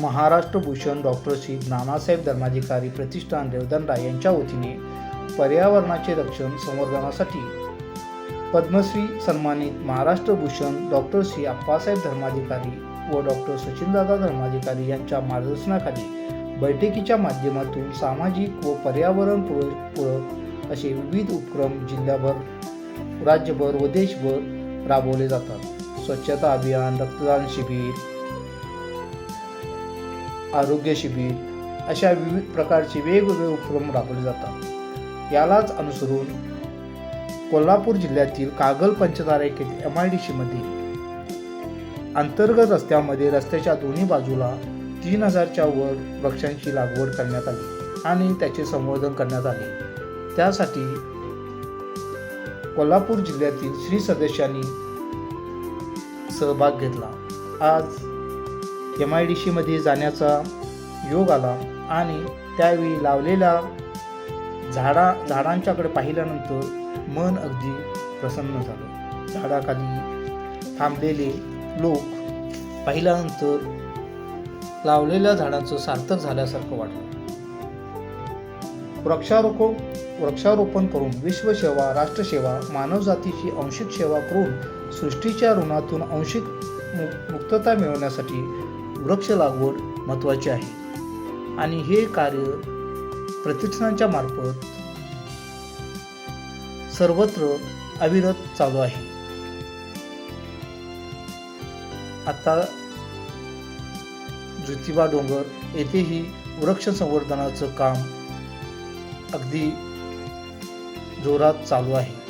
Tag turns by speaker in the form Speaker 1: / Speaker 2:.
Speaker 1: Maharashtra Bhushan doctor Shri Nanasaheb Dharmadhikari Pratishthan Revdanda यांच्या वतीने पर्यावरणाचे रक्षण संवर्धनासाठी पद्मश्री सन्मानित महाराष्ट्र भूषण डॉक्टर श्री अप्पासाहेब धर्माधिकारी व डॉक्टर सचिनदादा धर्माधिकारी यांच्या मार्गदर्शनाखाली बैठकीच्या माध्यमातून सामाजिक व पर्यावरण पूरक असे विविध उपक्रम जिल्ह्याभर राज्यभर व देशभर राबवले जातात. स्वच्छता अभियान रक्तदान शिबिर आरोग्य शिबिर अशा विविध प्रकारचे वेगवेगळे उपक्रम राबवले जातात. यालाच अनुसरून कोल्हापूर जिल्ह्यातील Kagal Panchtara M I D सीमध्ये अंतर्गत रस्त्यामध्ये रस्त्याच्या दोन्ही बाजूला तीन हजारच्या वर वृक्षांची लागवड करण्यात आली आणि त्याचे संवर्धन करण्यात आले. त्यासाठी कोल्हापूर जिल्ह्यातील श्री सदस्यांनी सहभाग घेतला. आज एम आय डी सीमध्ये जाण्याचा योग आला आणि त्यावेळी लावलेल्या झाडा झाडांच्याकडे पाहिल्यानंतर मन अगदी प्रसन्न झालं. झाडाखाली थांबलेले लोक पाहिल्यानंतर लावलेल्या झाडांचं सार्थक झाल्यासारखं वाटलं. वृक्षारोपण वृक्षारोपण करून विश्वसेवा राष्ट्रसेवा मानवजातीची अंशिक सेवा करून सृष्टीच्या ऋणातून अंशिक मुक्तता मिळवण्यासाठी वृक्ष लागवड महत्त्वाची आहे. आणि हे कार्य प्रतिष्ठानाच्या मार्फत सर्वत्र अविरत चालू आहे. आता ज्योतिबा डोंगर येथेही वृक्ष संवर्धनाचं काम अगदी जोरात चालू आहे.